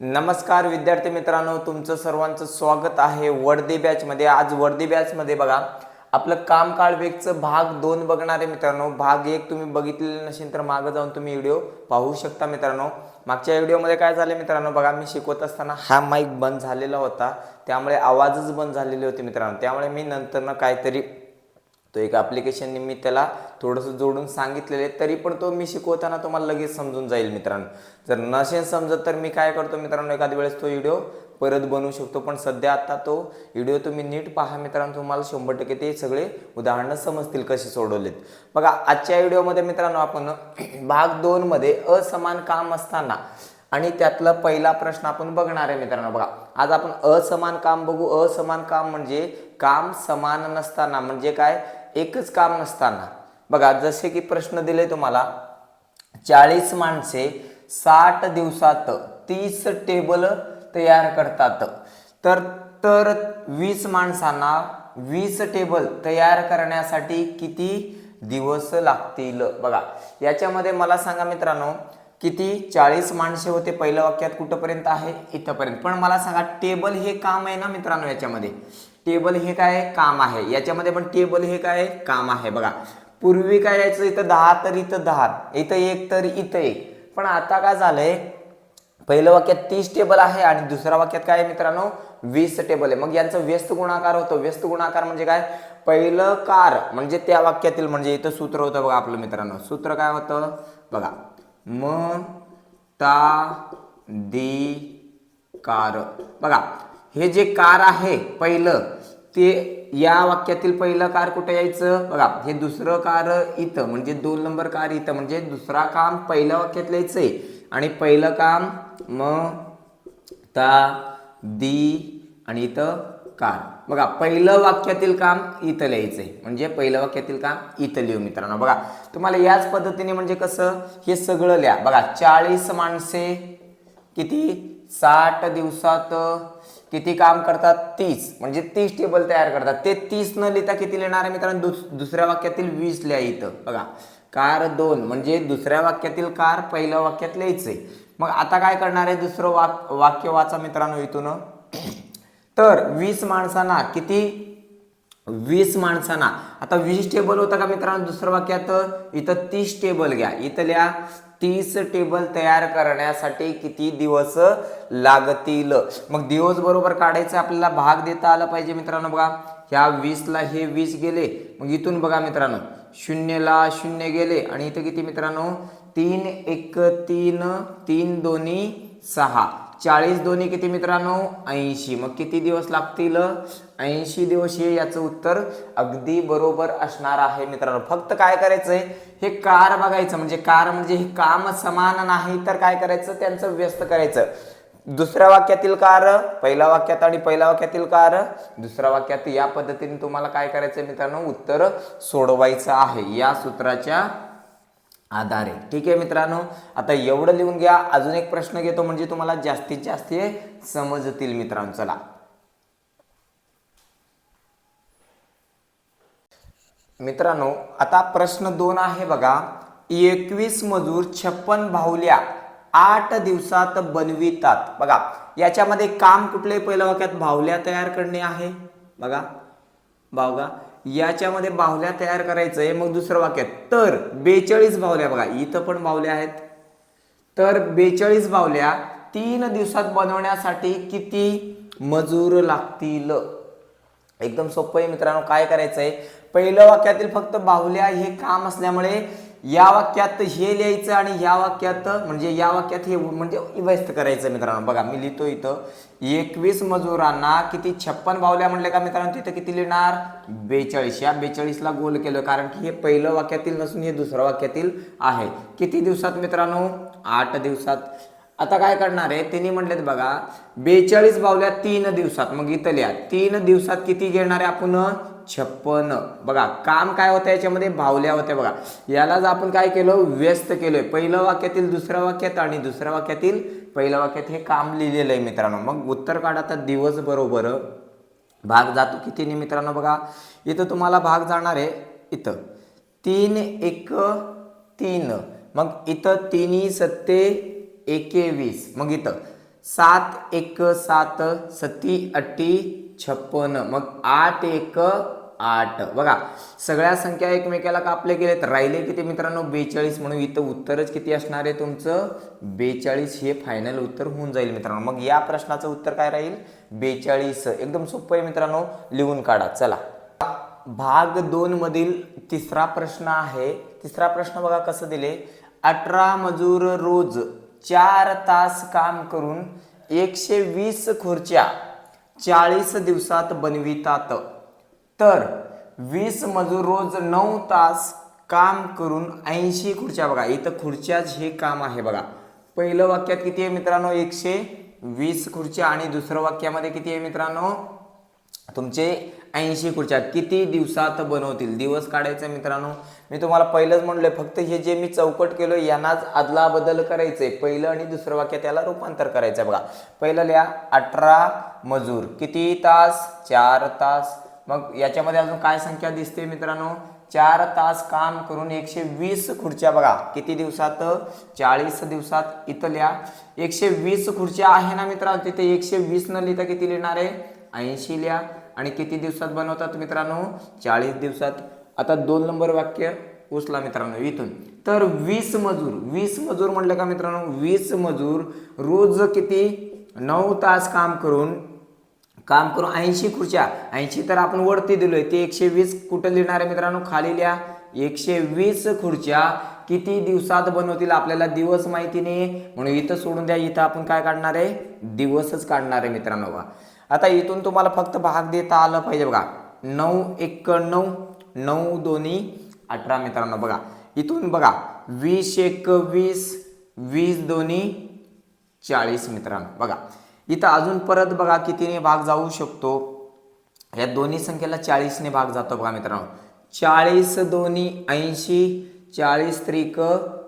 नमस्कार विद्यार्थी मित्रांनो तुमचं सर्वांचं स्वागत आहे वर्दी बॅचमध्ये आज वर्दी बॅचमध्ये बघा आपलं कामकाळ वेगचं भाग दोन बघणारे मित्रांनो. भाग एक तुम्ही बघितलेले नसेल तर मागं जाऊन तुम्ही व्हिडिओ पाहू शकता मित्रांनो. मागच्या व्हिडिओमध्ये काय झालं मित्रांनो बघा मी शिकवत असताना हा माईक बंद झालेला होता. त्यामुळे आवाजच बंद झालेले होते मित्रांनो. त्यामुळे मी नंतरनं काहीतरी तो एक ॲप्लिकेशनने मी त्याला थोडंसं जोडून सांगितलेले तरी पण तो मी शिकवताना तुम्हाला लगेच समजून जाईल मित्रांनो. जर नसेल समजत तर मी काय करतो मित्रांनो एखाद्या वेळेस तो व्हिडिओ परत बनवू शकतो पण सध्या आता तो व्हिडिओ तुम्ही नीट पहा मित्रांनो तुम्हाला शंभर टक्के ते सगळे उदाहरणं समजतील कसे सोडवलेत. बघा आजच्या व्हिडिओमध्ये मित्रांनो आपण भाग दोनमध्ये असमान काम असताना आणि त्यातला पहिला प्रश्न आपण बघणार आहे मित्रांनो. बघा आज आपण असमान काम बघू. असमान काम म्हणजे काम समान नसताना म्हणजे काय? एकच काम नसताना बघा जसे की प्रश्न दिले तुम्हाला चाळीस माणसे साठ दिवसात तीस टेबल तयार करतात. तर तर वीस माणसांना वीस टेबल तयार करण्यासाठी किती दिवस लागतील? बघा याच्यामध्ये मला सांगा मित्रांनो किती चाळीस माणसे होते पहिल्या वाक्यात कुठंपर्यंत आहे? इथंपर्यंत. पण मला सांगा टेबल हे काम आहे ना मित्रांनो याच्यामध्ये? टेबल हे काय काम आहे? याच्यामध्ये पण टेबल हे काय काम आहे? बघा पूर्वी काय यायचं? इथं दहा तर इथं दहा इथं एक तर इथं एक. पण आता काय झालंय? पहिलं वाक्यात तीस टेबल आहे आणि दुसऱ्या वाक्यात काय मित्रांनो? वीस टेबल आहे. मग यांचं व्यस्त गुणाकार होतो. व्यस्त गुणाकार म्हणजे काय? पहिलं कार म्हणजे त्या वाक्यातील म्हणजे इथं सूत्र होतं बघा आपलं मित्रांनो. सूत्र काय होतं? बघा म ता दी कार. बघा हे जे कार आहे पहिलं ते या वाक्यातील पहिलं कार कुठे यायचं? बघा हे दुसरं कार इथं म्हणजे दोन नंबर कार इथं म्हणजे दुसरा काम पहिल्या वाक्यात लिहायचंय. आणि पहिलं काम म ता दी आणि इथं कार. बघा पहिलं वाक्यातील काम इथं लिहायचंय. म्हणजे पहिलं वाक्यातील काम इथं लिहू मित्रांनो. बघा तुम्हाला याच पद्धतीने म्हणजे कसं? हे सगळं लिहा. बघा चाळीस माणसे किती? साठ दिवसात किती काम करतात? तीस. म्हणजे तीस टेबल तयार करतात. ते तीस न लिहिता किती लिहिणार आहे मित्रांनो? दुस दुसऱ्या वाक्यातील वीस लिहा इथं. बघा. कार दोन. म्हणजे दुसऱ्या वाक्यातील कार पहिल्या वाक्यात लिहायचंय. मग आता काय करणार आहे? दुसरं वाक वाक्य वाचा मित्रांनो इथून. तर वीस माणसांना किती? वीस माणसांना. आता वीस टेबल होतं का मित्रांनो? दुसरं वाक्यात इथं तीस टेबल घ्या. इथं लिहा. तीस टेबल तयार करण्यासाठी किती दिवस लागतील? मग दिवस बरोबर काढायचं आपल्याला भाग देता आला पाहिजे मित्रांनो बघा. ह्या वीसला हे वीस गेले. मग इथून बघा मित्रांनो. शून्यला शून्य गेले. आणि इथं किती मित्रांनो? तीन एक तीन तीन दोन्ही सहा. चाळीस दोन्ही किती मित्रांनो? ऐंशी. मग किती दिवस लागतील? ऐंशी दिवस हे याचं उत्तर अगदी बरोबर असणार आहे मित्रांनो. फक्त काय करायचंय? हे कार बघायचं. म्हणजे कार म्हणजे हे काम समान नाही तर काय करायचं? त्यांचं व्यस्त करायचं. दुसऱ्या वाक्यातील कार पहिल्या वाक्यात आणि पहिल्या वाक्यातील कार. दुसऱ्या वाक्यात या पद्धतीने तुम्हाला काय करायचं मित्रांनो? उत्तर सोडवायचं आहे. या सूत्राच्या आधार. आहे ठीक आहे मित्रांनो? आता एवढं लिहून घ्या. अजून एक प्रश्न घेतो म्हणजे तुम्हाला जास्तीत जास्त समजतील मित्रांनो. चला. मित्रांनो आता प्रश्न दोन आहे बघा. एकवीस मजूर छप्पन भावल्या आठ दिवसात बनवितात. बघा याच्यामध्ये काम कुठले पहिल्या वाक्यात भावल्या तयार करणे आहे. बघा बावगा याच्यामध्ये बाहुल्या तयार करायचं आहे मग दुसरं वाक्यात तर बेचाळीस बाहुल्या बघा इथं पण बाहुल्या आहेत. तर बेचाळीस बाहुल्या तीन दिवसात बनवण्यासाठी किती मजूर लागतील? एकदम सोपं आहे मित्रांनो काय करायचं आहे पहिलं वाक्यातील फक्त बाहुल्या हे काम असल्यामुळे या वाक्यात हे लिहायचं आणि या वाक्यात म्हणजे या वाक्यात हे म्हणजे व्यस्त करायचं मित्रांनो. बघा मी लिहितो इथं एकवीस मजुरांना किती छप्पन बावल्या म्हणले का मित्रांनो? तिथं किती लिहिणार? बेचाळीस. या बेचाळीसला गोल केलं कारण की हे पहिलं वाक्यातील नसून हे दुसरं वाक्यातील आहे. किती दिवसात मित्रांनो? आठ दिवसात. आता काय करणार आहे? त्यांनी म्हटलेत बघा बेचाळीस बावल्या तीन दिवसात मग इथं लिहा तीन दिवसात किती घेणार आहे आपण? छप्पन. बघा काम काय होतं याच्यामध्ये? भावल्या होत्या बघा. यालाच आपण काय केलं? व्यस्त केलोय. पहिलं वाक्यातील दुसऱ्या वाक्यात आणि दुसऱ्या वाक्यातील पहिल्या वाक्यात हे काम लिहिलेलं आहे मित्रांनो. मग उत्तर काढा तर दिवस बरोबर. भाग जातो कितीने मित्रांनो बघा? इथं तुम्हाला भाग जाणार आहे. इथं. तीन एक तीन. मग इथं तिन्ही सत्ते एकेवीस. मग इथं. सात एक सात सती अट्टी छप्पन. मग आठ एक आठ. बघा सगळ्या संख्या एकमेकाला कापले गेलेत? राहिले किती मित्रांनो? बेचाळीस. म्हणून इथं उत्तरच किती असणार आहे तुमचं? बेचाळीस. हे फायनल उत्तर होऊन जाईल मित्रांनो. मग या प्रश्नाचं उत्तर काय राहील? बेचाळीस. एकदम सोपं आहे मित्रांनो. लिहून काढा. चला. भाग दोन मधील तिसरा प्रश्न आहे. तिसरा प्रश्न बघा कसं दिले? अठरा मजूर रोज चार तास काम करून एकशे वीस खुर्च्या चाळीस दिवसात बनवितात. तर वीस मजूर रोज नऊ तास काम करून ऐंशी खुर्च्या बघा इथं खुर्च्याच हे काम आहे बघा. पहिलं वाक्यात किती आहे मित्रांनो? एकशे वीस खुर्च्या आणि दुसरं वाक्यामध्ये किती आहे मित्रांनो? तुमचे ऐंशी खुर्च्या किती दिवसात बनवतील? दिवस काढायचे मित्रांनो. मी तुम्हाला पहिलंच म्हणलोय फक्त हे जे मी चौकट केलं यांनाच अदला बदल करायचे. पहिलं आणि दुसरं वाक्य त्याला रूपांतर करायचं बघा. पहिलं लिहा अठरा मजूर. किती तास? चार तास. मग याच्यामध्ये अजून काय संख्या दिसते मित्रांनो? चार तास काम करून एकशे वीस खुर्च्या बघा. किती दिवसात? चाळीस दिवसात. इथं लिहा एकशे वीस खुर्च्या आहे ना मित्रांनो? तिथे एकशे वीस न लिहिता किती लिहिणार आहे? ऐंशी लिहा. आणि किती दिवसात बनवतात मित्रांनो? चाळीस दिवसात. आता दोन नंबर वाक्य उचला मित्रांनो इथून. तर वीस मजूर वीस मजूर म्हणलं का मित्रांनो? वीस मजूर रोज किती? नऊ तास काम करून काम करून ऐंशी खुर्च्या. ऐंशी तर आपण वरती दिलोय ते एकशे वीस कुठं लिहिणार आहे मित्रांनो? खाली लिहा. एकशे वीस खुर्च्या किती दिवसात बनवतील आपल्याला दिवस माहिती नाही. म्हणून इथं सोडून द्या इथं आपण काय काढणार आहे? दिवसच काढणार आहे मित्रांनो बघा आता इथून तुम्हाला फक्त भाग देता आलं पाहिजे बघा. नऊ एक नऊ नऊ दोन्ही अठरा मित्रांनो बघा. इथून बघा वीस एक वीस वीस दोन्ही चाळीस मित्रांनो बघा. इथं अजून परत बघा कितीने भाग जाऊ शकतो. या दोन्ही संख्येला चाळीसने भाग जातो बघा मित्रांनो. चाळीस दोन्ही ऐंशी चाळीस त्रिक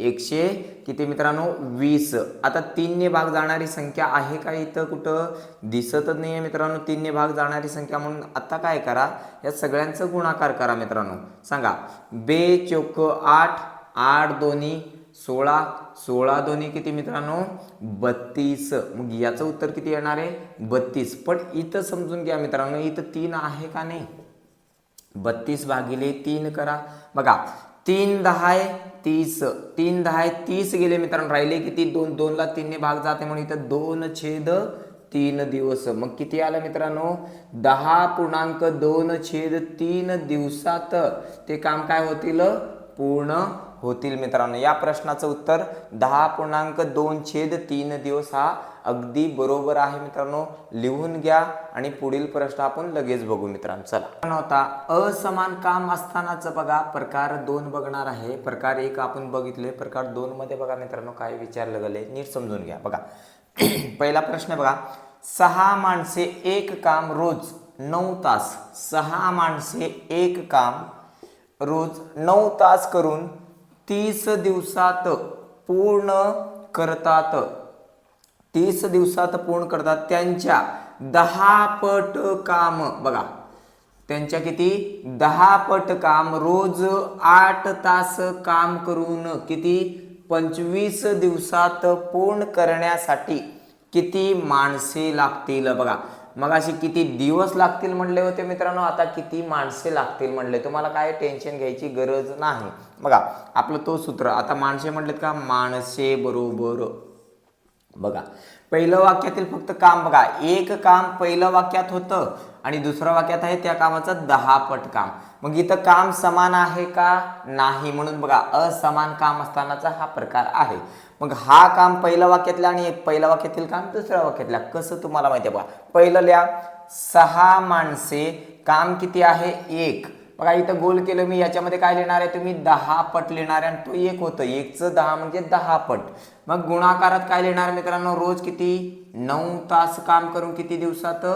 एकशे. किती मित्रांनो? वीस. आता तीनने भाग जाणारी संख्या आहे का इथं कुठं? दिसतच नाही आहे मित्रांनो तीनने भाग जाणारी संख्या म्हणून आता काय करा? या सगळ्यांचं गुणाकार करा मित्रांनो. सांगा. बे चोक आठ आठ दोन्ही सोळा सोळा दोन्ही किती मित्रांनो? बत्तीस. मग याचं उत्तर किती येणार आहे? बत्तीस. पण इथं समजून घ्या मित्रांनो इथं तीन आहे का नाही? बत्तीस भागिले तीन करा. बघा तीन दहाय तीस. तीन दहाय तीस गेले मित्रांनो. राहिले किती? दोन. दोनला तीनने भाग जाते म्हणून इथं दोन छेद तीन दिवस. मग किती आलं मित्रांनो? दहा पूर्णांक दोन छेद तीन दिवसात ते काम काय होतील? पूर्ण होतील मित्रांनो. या प्रश्नाचं उत्तर दहा पूर्णांक दोन छेद तीन दिवस हा अगदी बरोबर आहे मित्रांनो. लिहून घ्या आणि पुढील प्रश्न आपण लगेच बघू मित्रांनो. चला. होता असमान काम असतानाच बघा. प्रकार दोन बघणार आहे. प्रकार एक आपण बघितले. प्रकार दोन मध्ये बघा मित्रांनो काय विचारलं गेले नीट समजून घ्या. बघा. पहिला प्रश्न बघा. सहा माणसे एक काम रोज नऊ तास. सहा माणसे एक काम रोज नऊ तास करून तीस दिवसात पूर्ण करतात. तीस दिवसात पूर्ण करतात. त्यांच्या दहा पट काम बघा. त्यांच्या किती? दहा पट काम. रोज आठ तास काम करून किती? पंचवीस दिवसात पूर्ण करण्यासाठी किती माणसे लागतील बघा. मग असे किती दिवस लागतील म्हणले होते मित्रांनो आता किती माणसे लागतील म्हणले. तुम्हाला काय टेन्शन घ्यायची गरज नाही. बघा आपलं तो सूत्र आता माणसे म्हटलेत का? माणसे बरोबर. बघा पहिलं वाक्यातील फक्त काम बघा. एक काम पहिलं वाक्यात होतं आणि दुसरं वाक्यात आहे त्या कामाचं दहा पट काम. मग इथं काम समान आहे का नाही म्हणून बघा असमान काम असतानाचा हा प्रकार आहे. मग हा काम पहिलं वाक्यातला आणि एक पहिल्या वाक्यातील काम दुसऱ्या वाक्यातल्या. कसं तुम्हाला माहिती आहे बघा पहिलं लिहा सहा माणसे काम किती आहे? एक. बघा इथं गोल केलं मी याच्यामध्ये काय लिहिणार आहे तुम्ही? दहा पट लिहिणार आहे आणि तो एक होतं. एकचं दहा म्हणजे दहा पट. मग गुणाकारात काय लिहिणार मित्रांनो? रोज किती? नऊ तास काम करून किती दिवसात?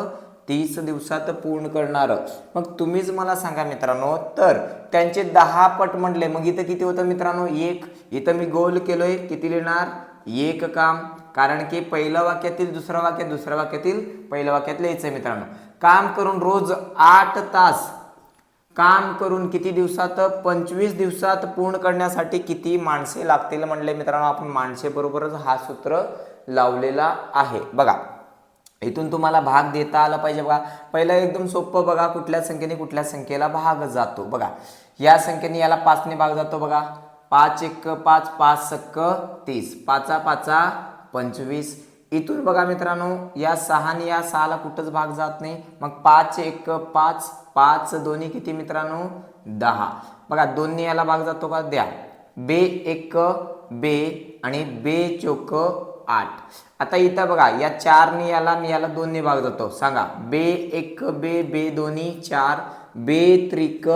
तीस दिवसात पूर्ण करणार. मग तुम्हीच मला सांगा मित्रांनो. तर त्यांचे दहा पट म्हणले मग इथं किती होतं मित्रांनो? एक. इथं मी गोल केलोय. किती लिहिणार? एक काम. कारण की पहिलं वाक्यातील दुसरं वाक्य दुसऱ्या वाक्यातील पहिल्या वाक्यात लिहायचं मित्रांनो. काम करून रोज आठ तास काम करून किती दिवसात पंचवीस दिवसात पूर्ण करण्यासाठी किती माणसे लागतील म्हणले मित्रांनो? आपण माणसेबरोबरच हा सूत्र लावलेला आहे. बघा इथून तुम्हाला भाग देता आला पाहिजे बघा. पहिलं एकदम सोपं बघा कुठल्या संख्येने कुठल्या संख्येला भाग जातो. बघा या संख्येने याला पाचने भाग जातो बघा. पाच एक पाच पाच सक्क तीस. पाचा पाचा पंचवीस. इथून बघा मित्रांनो या सहाने या सहाला कुठंच भाग जात नाही. मग पाच एक पाच पाच दोन्ही किती मित्रांनो? दहा. बघा दोन्ही याला भाग जातो का? द्या. बे एक बे आणि बे चोक आठ. आता इथं बघा या चारने याला आणि याला दोन्ही भाग जातो. सांगा. बे एक बे बे दोन्ही चार बे त्रिक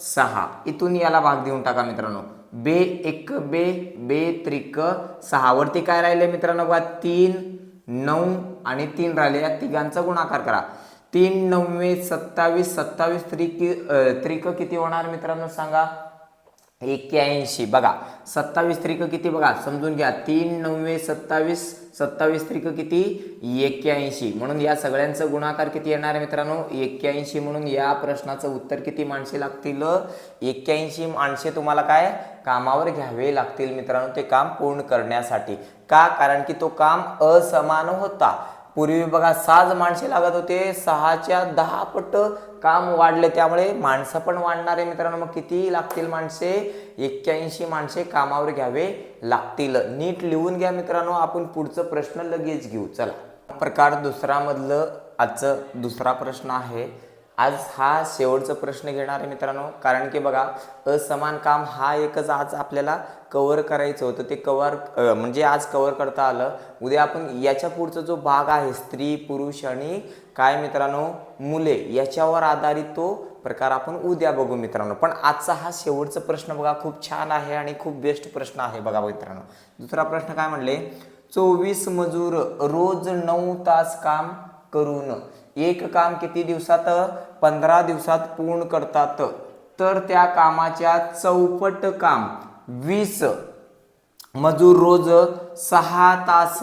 सहा. इथून याला भाग देऊन टाका मित्रांनो. बे एक बे बे त्रिक सहा. वरती काय राहिले मित्रांनो? बघा तीन नऊ आणि तीन राहिले. या तिघांचा गुणाकार करा. तीन नव्वे सत्तावीस सत्तावीस त्रिक त्रिक किती होणार मित्रांनो सांगा? एक्क्याऐंशी. बघा सत्तावीस त्रिक किती बघा? समजून घ्या. तीन नव्वे सत्तावीस सत्तावीस त्रिक किती? एक्क्याऐंशी. म्हणून या सगळ्यांचं गुणाकार किती येणार आहे मित्रांनो? एक्क्याऐंशी. म्हणून या प्रश्नाचं उत्तर किती माणसे लागतील? एक्क्याऐंशी माणसे तुम्हाला काय? कामावर घ्यावे लागतील मित्रांनो ते काम पूर्ण करण्यासाठी. का? कारण की तो काम असमान होता. पूर्वी बघा सहाच माणसे लागत होते. सहाच्या दहा पट काम वाढले त्यामुळे माणसं पण वाढणार आहे मित्रांनो. मग किती लागतील माणसे? एक्क्याऐंशी माणसे कामावर घ्यावे लागतील. नीट लिहून घ्या मित्रांनो. आपण पुढचं प्रश्न लगेच घेऊ. चला. प्रकार दुसरामधलं आजचं दुसरा प्रश्न आहे. आज हा शेवटचा प्रश्न घेणार आहे मित्रांनो. कारण की बघा असमान काम हा एकच आज आपल्याला कवर करायचं होतं ते कवर म्हणजे आज कव्हर करता आलं. उद्या आपण याच्या पुढचा जो भाग आहे स्त्री पुरुष आणि काय मित्रांनो? मुले याच्यावर आधारित तो प्रकार आपण उद्या बघू मित्रांनो. पण आजचा हा शेवटचा प्रश्न बघा खूप छान आहे आणि खूप बेस्ट प्रश्न आहे बघा मित्रांनो. दुसरा प्रश्न काय म्हणले? चोवीस मजूर रोज नऊ तास काम करून एक काम किती दिवसात? पंधरा दिवसात पूर्ण करतात. तर त्या कामाच्या चौपट काम. वीस. मजूर रोज सहा तास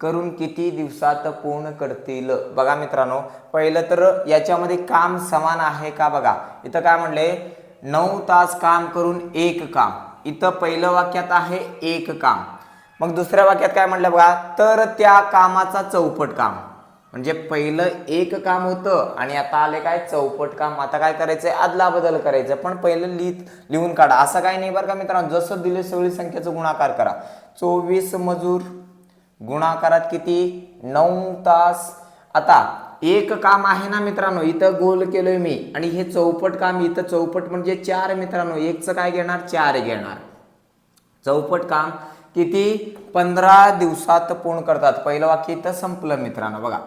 करून किती दिवसात पूर्ण करतील? बघा मित्रांनो पहिलं तर याच्यामध्ये काम समान आहे का बघा? इथं काय म्हणले नऊ तास काम करून एक काम. इथं पहिलं वाक्यात आहे एक काम. मग दुसऱ्या वाक्यात काय म्हणलं बघा तर त्या कामाचा चौपट काम. म्हणजे पहिलं एक काम होतं आणि आता आले काय चौपट काम. आता काय करायचं आदला बदल करायचं पण पहिलं लिहित लिहून काढा. असं काय नाही बरं का मित्रांनो. जसं दिले सगळी संख्येचं गुणाकार करा. चोवीस मजूर गुणाकारात किती? नऊ तास. आता एक काम आहे ना मित्रांनो. इथं गोल केलोय मी. आणि हे चौपट काम इथं चौपट म्हणजे चार मित्रांनो. एकचं काय घेणार? चार घेणार. चौपट काम. किती पंधरा दिवसात पूर्ण करतात. पहिलं वाक्य इथं संपलं मित्रांनो. बघा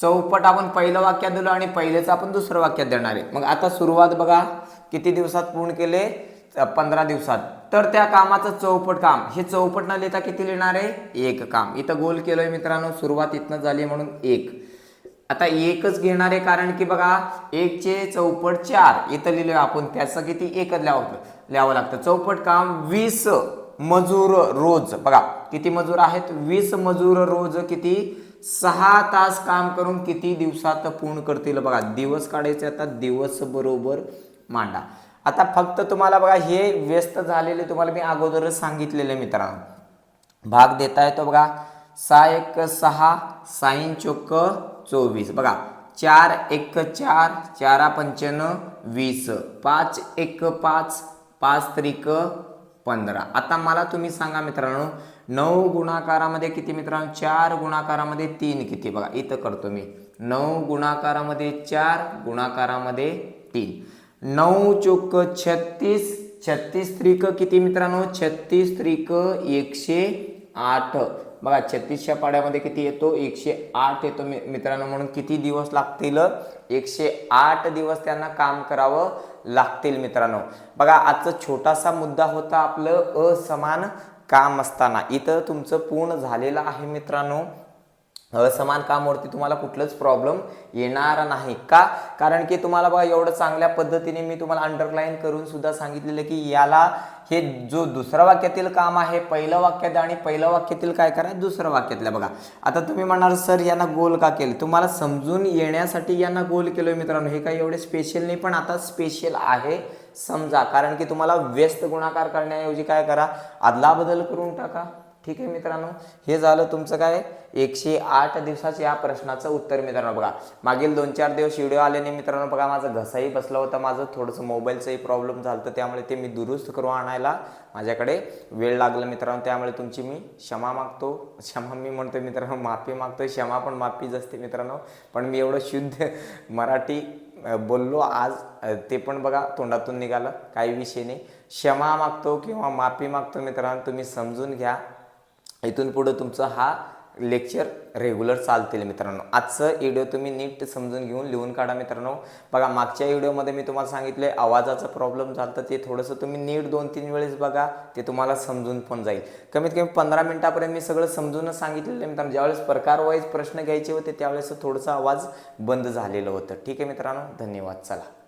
चौपट आपण पहिलं वाक्यात दिलं आणि पहिलेच आपण दुसरं वाक्यात देणार आहे. मग आता सुरुवात बघा किती दिवसात पूर्ण केले? पंधरा दिवसात. तर त्या कामाचं चौपट काम हे चौपट न लिहिता किती लिहिणार आहे? एक काम. इथं गोल केलोय मित्रांनो सुरुवात इथनं झाली म्हणून एक. आता एकच घेणार आहे कारण की बघा एकचे चौपट चार. इथं लिहिलोय आपण त्याचं किती? एकच लिहावं लिहावं लागतं. चौपट काम वीस. मजूर रोज. बघा किती मजूर आहेत? वीस मजूर रोज किती? सहा तास काम करून किती दिवसात पूर्ण करतील? बघा दिवस काढायचे आता दिवस बरोबर मांडा. आता फक्त तुम्हाला बघा हे व्यस्त झालेले तुम्हाला मी अगोदरच सांगितलेले मित्रांनो. भाग देता येतो बघा सहा एक सहा साईन चोक चोवीस. बघा चार एक चार चारा पंच्याण्णव वीस. पाच एक पाच पाच त्रिक पंधरा. आता मला तुम्ही सांगा मित्रांनो नऊ गुणाकारामध्ये किती मित्रांनो? चार गुणाकारामध्ये तीन किती? बघा इथं करतो मी. नऊ गुणाकारामध्ये चार गुणाकारामध्ये तीन. नऊ चोक छत्तीस छत्तीस त्रिक किती मित्रांनो? छत्तीस त्रिक एकशे आठ. बघा छत्तीसच्या पाड्यामध्ये किती येतो? एकशे आठ येतो मित्रांनो म्हणून किती दिवस लागतील? एकशे आठ दिवस त्यांना काम करावं. लागतील मित्रांनो. बघा आजचा छोटासा मुद्दा होता आपलं असमान काम असताना. इथं तुमचं पूर्ण झालेलं आहे मित्रांनो. असमान कामावरती तुम्हाला कुठलंच प्रॉब्लेम येणार नाही. का? कारण की तुम्हाला बघा एवढं चांगल्या पद्धतीने मी तुम्हाला अंडरलाईन करून सुद्धा सांगितलेलं की याला हे जो दुसऱ्या वाक्यातील काम आहे पहिलं वाक्यात आणि पहिलं वाक्यातील काय करा दुसरं वाक्यातल्या बघा. आता तुम्ही म्हणणार सर यांना गोल का केले? तुम्हाला समजून येण्यासाठी यांना गोल केलोय मित्रांनो. हे काही एवढे स्पेशल नाही पण आता स्पेशल आहे. समजा कारण की तुम्हाला व्यस्त गुणाकार करण्याऐवजी काय करा अदलाबदल करून टाका. ठीक आहे मित्रांनो? हे झालं तुमचं काय? एकशे आठ दिवसाच्या या प्रश्नाचं उत्तर मित्रांनो बघा. मागील दोन चार दिवस व्हिडिओ आले मित्रांनो बघा माझा घसाही बसला होता. माझं थोडंसं मोबाईलचंही प्रॉब्लेम झालं होतं त्यामुळे ते मी दुरुस्त करून आणायला माझ्याकडे वेळ लागला मित्रांनो. त्यामुळे तुमची मी क्षमा मागतो. क्षमा मी म्हणतो मित्रांनो माफी मागतो क्षमा पण माफीच असते मित्रांनो. पण मी एवढं शुद्ध मराठी बोललो. आज ते पण बघा तोंडातून निघालं. काही विषय नाही. क्षमा मागतो किंवा माफी मागतो मित्रांनो. तुम्ही समजून घ्या. इथून पुढं तुमचं हा लेक्चर रेग्युलर चालतील मित्रांनो. आजचं व्हिडिओ तुम्ही नीट समजून घेऊन लिहून काढा मित्रांनो. बघा मागच्या व्हिडिओमध्ये मी तुम्हाला सांगितले आवाजाचा प्रॉब्लेम झाला ते थोडंसं तुम्ही नीट दोन तीन वेळेस बघा ते तुम्हाला समजून पण जाईल. कमीत कमी पंधरा मिनटापर्यंत मी सगळं समजूनच सांगितलेलं आहे मित्रांनो. ज्यावेळेस प्रकार वाईज प्रश्न घ्यायचे होते त्यावेळेस थोडंसं आवाज बंद झालेलं होतं. ठीक आहे मित्रांनो? धन्यवाद. चला.